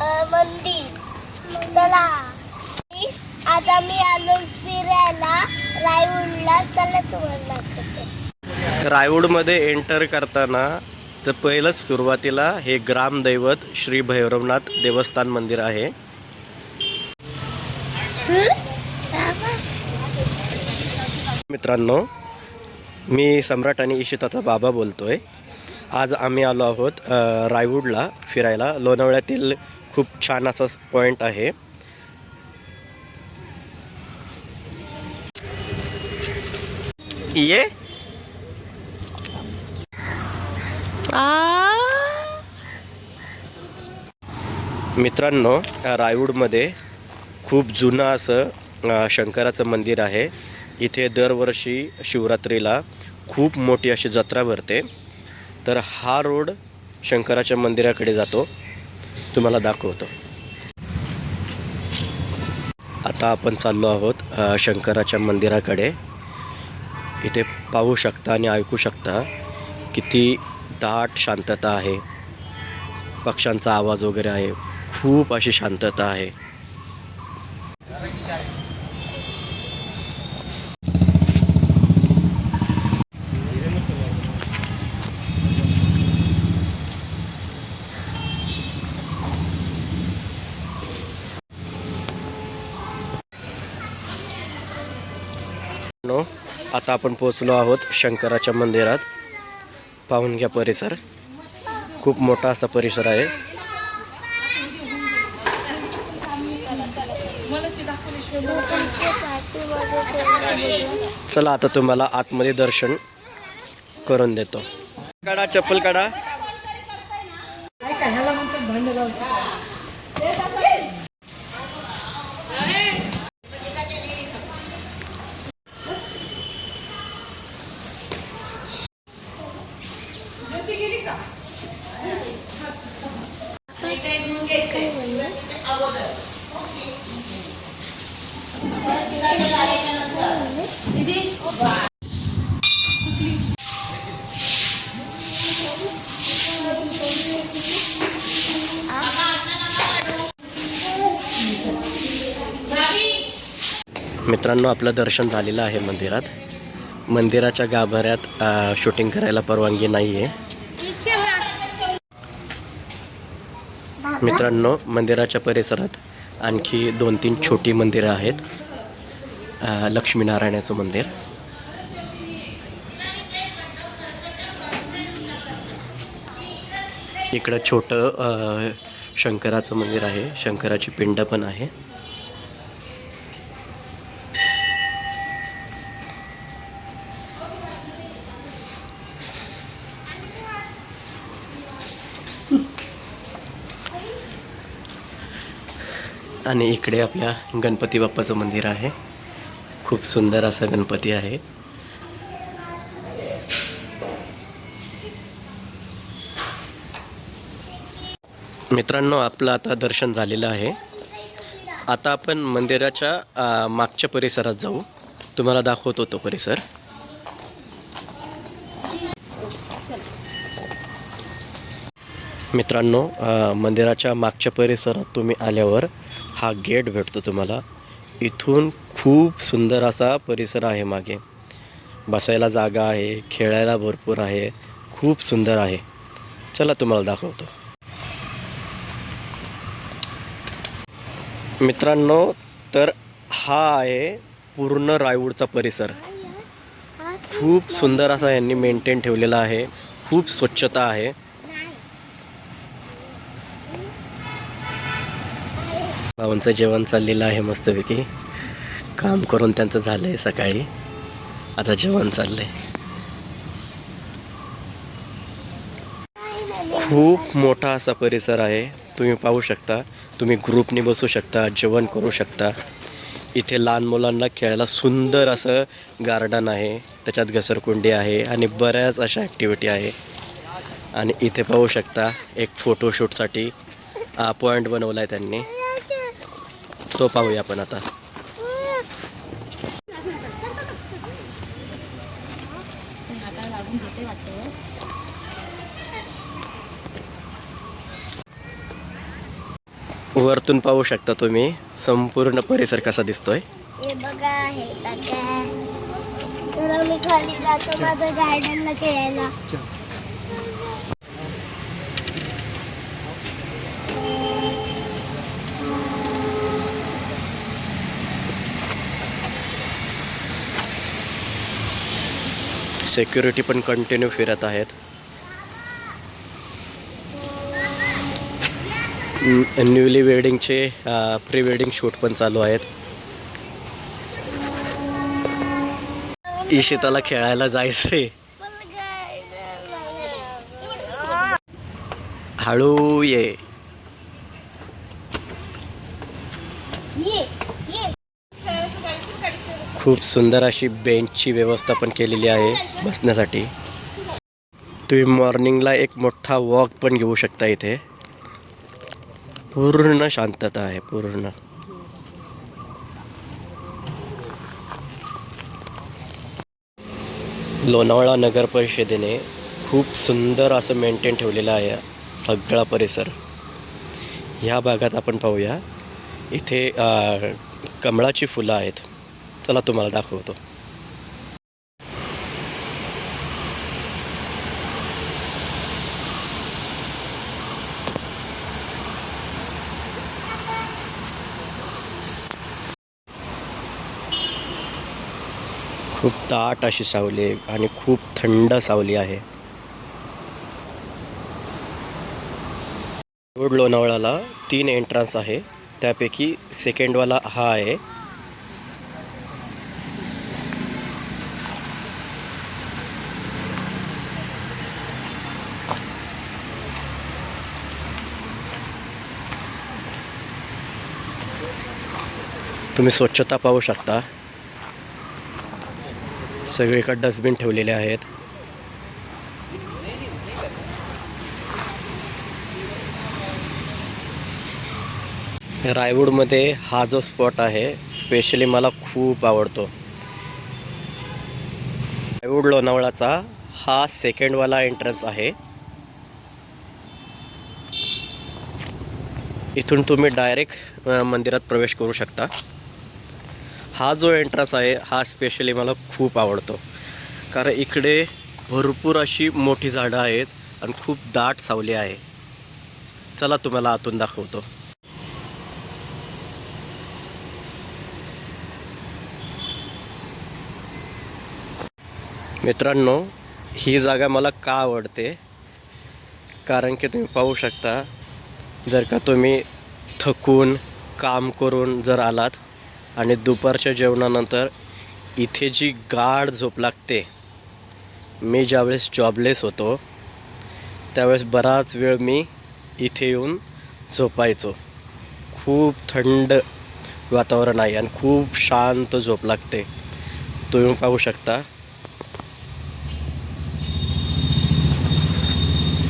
अं, मंदिर. चला. आज आम्ही आलो फिरायला रायगडला. चला तुम्हाला दाखवते. रायवडमध्ये एंटर करताना तर पहिलंच सुरुवातीला हे ग्रामदैवत श्री भैरवनाथ देवस्थान मंदिर आहे. मित्रांनो मी सम्राट आणि इशिताचा बाबा बोलतोय. आज आम्ही आलो आहोत रायवूडला फिरायला. लोणावळ्यातील खूप छान असा पॉईंट आहे. ये. मित्रांनो रायवूडमध्ये खूप जुनं असं शंकराचं मंदिर आहे. इथे दरवर्षी शिवरात्रीला खूप मोठी अशी जत्रा भरते. तर हा रोड शंकराच्या मंदिराकडे जातो. तुम्हाला दाखवतो. आता आपण चाललो आहोत शंकराच्या मंदिराकडे. इथे पाहू शकता आणि ऐकू शकता किती दाट शांतता आहे. पक्ष्यांचा आवाज वगैरे आहे. खूप अशी शांतता आहे. आता आपण पोचलो आहोत शंकराच्या मंदिरात. पाहून घ्या परिसर. खूप मोठा असा परिसर आहे. चला आता तुम्हाला आतमध्ये दर्शन करून देतो. काढा चप्पल काढा. मित्रांनो आपलं दर्शन झालेलं आहे मंदिरात. मंदिराच्या गाभाऱ्यात शूटिंग करायला परवानगी नाही आहे मित्रांनो मंदिराच्या परिसरात आणखी दोन तीन छोटी मंदिरं आहेत. लक्ष्मीनारायणाचं मंदिर. इकडं छोटं शंकराचं मंदिर आहे. शंकराची पिंड पण आहे. आणि इकडे आपल्या गणपती बाप्पाचं मंदिर आहे. खूप सुंदर असा गणपती आहे. मित्रांनो आपलं आता दर्शन झालेलं आहे. आता आपण मंदिराच्या मागच्या परिसरात जाऊ. तुम्हाला दाखवतो तो परिसर. मित्रांनो मंदिराच्या मागच्या परिसरात तुम्ही आल्यावर हा गेट भेटतो तुम्हाला. इथून खूप सुंदर असा परिसर आहे मागे. बसायला जागा आहे खेळायला भरपूर आहे खूप सुंदर आहे. चला तुम्हाला दाखवतो. मित्रांनो तर हा आहे पूर्ण रायवूडचा परिसर. खूप सुंदर असा यांनी मेंटेन ठेवलेला आहे. खूप स्वच्छता आहे. भावांचं जेवण चाललेलं आहे मस्तपैकी. काम करून त्यांचं झालं आहे सकाळी. आता जेवण चाललं आहे खूप मोठा असा परिसर आहे. तुम्ही पाहू शकता. तुम्ही ग्रुपने बसू शकता जेवण करू शकता. इथे लहान मुलांना खेळायला सुंदर असं गार्डन आहे. त्याच्यात घसरकुंडी आहे आणि बऱ्याच अशा ॲक्टिव्हिटी आहे. आणि इथे पाहू शकता एक फोटोशूटसाठी अपॉइंट बनवला आहे त्यांनी. तो पाहूया आपण आता. वरतून पाहू शकता तुम्ही संपूर्ण परिसर कसा दिसतोय. हे बघा हे मी खाली जातो माझं गार्डनला खेळायला. सेक्युरिटी पण कंटिन्यू फिरत आहेत. न्यूली वेडिंगचे प्री वेडिंग शूट पण चालू आहेत. इशिताला खेळायला जायचंय. हळू ये ये. खूप सुंदर अशी बेंचची व्यवस्था पण केलेली आहे बसण्यासाठी. तुम्ही मॉर्निंगला एक मोठा वॉक पण घेऊ शकता इथे. पूर्ण शांतता आहे पूर्ण. लोणावळा नगर परिषदेने खूप सुंदर असं मेंटेन ठेवलेलं आहे सगळा परिसर. ह्या भागात आपण पाहूया. इथे कमळाची फुलं आहेत. चला तुम्हाला दाखवतो. खूप ताट अशी सावली आहे आणि खूप थंड सावली आहे. रोड लोणावळ्याला तीन एंट्रन्स आहे. त्यापैकी सेकंडवाला हा आहे. तुम्ही स्वच्छता पाहू शकता. सगळीकडे डस्टबिन ठेवलेले आहेत. रायवूडमध्ये हा जो स्पॉट आहे स्पेशली मला खूप आवडतो. रायवूड लोणावळाचा हा सेकंडवाला एंट्रन्स आहे. इथून तुम्ही डायरेक्ट मंदिरात प्रवेश करू शकता. हा जो एंट्रन्स आहे हा स्पेशली मला खूप आवडतो. कारण इकडे भरपूर अशी मोठी झाडं आहेत आणि खूप दाट सावली आहे. चला तुम्हाला आतून दाखवतो. मित्रांनो ही जागा मला का आवडते? कारण की तुम्ही पाहू शकता जर का तुम्ही थकून काम करून जर आलात आणि दुपारच्या जेवणानंतर इथे जी गाढ झोप लागते मी ज्यावेळेस जॉबलेस होतो त्यावेळेस बराच वेळ मी इथे येऊन झोपायचो. खूप थंड वातावरण आहे आणि खूप शांत झोप लागते. तुम्ही पाहू शकता.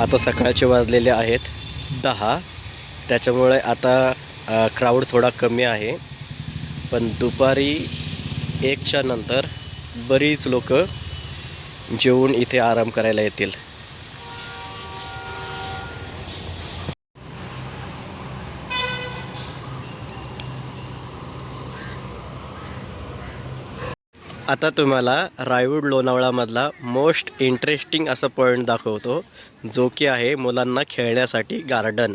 आता सकाळचे वाजलेले आहेत दहा. त्याच्यामुळे आता क्राऊड थोडा कमी आहे. पण दुपारी एकच्या नंतर बरीच लोक जेवून इथे आराम करायला येतील. आता तुम्हाला रायवूड लोणावळामधला मोस्ट इंटरेस्टिंग असा पॉईंट दाखवतो जो की आहे मुलांना खेळण्यासाठी गार्डन.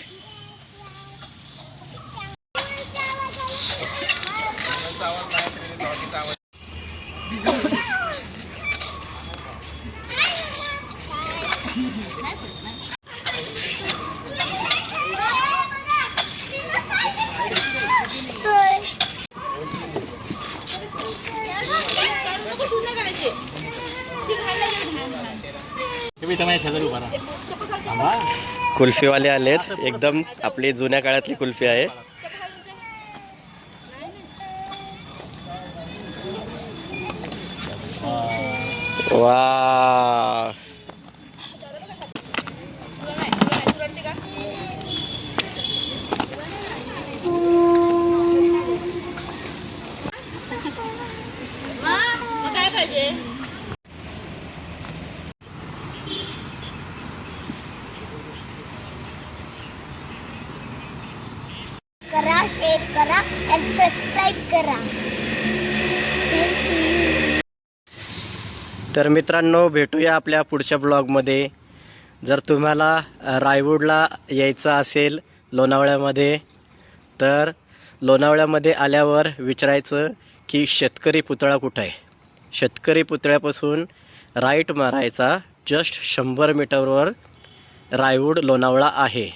कुल्फीवाले आलेत. एकदम आपली जुन्या काळातली कुल्फी आहे. वा. काय पाहिजे करा शेअर करा आणि सबस्क्राईब करा तर मित्रांनो भेटूया आपल्या पुढच्या ब्लॉगमध्ये. जर तुम्हाला रायवूडला यायचं असेल लोणावळ्यामध्ये तर लोणावळ्यामध्ये आल्यावर विचारायचं की शेतकरी पुतळा कुठं आहे? शेतकरी पुतळ्यापासून राईट मारायचा जस्ट शंभर मीटरवर रायवूड लोणावळा आहे.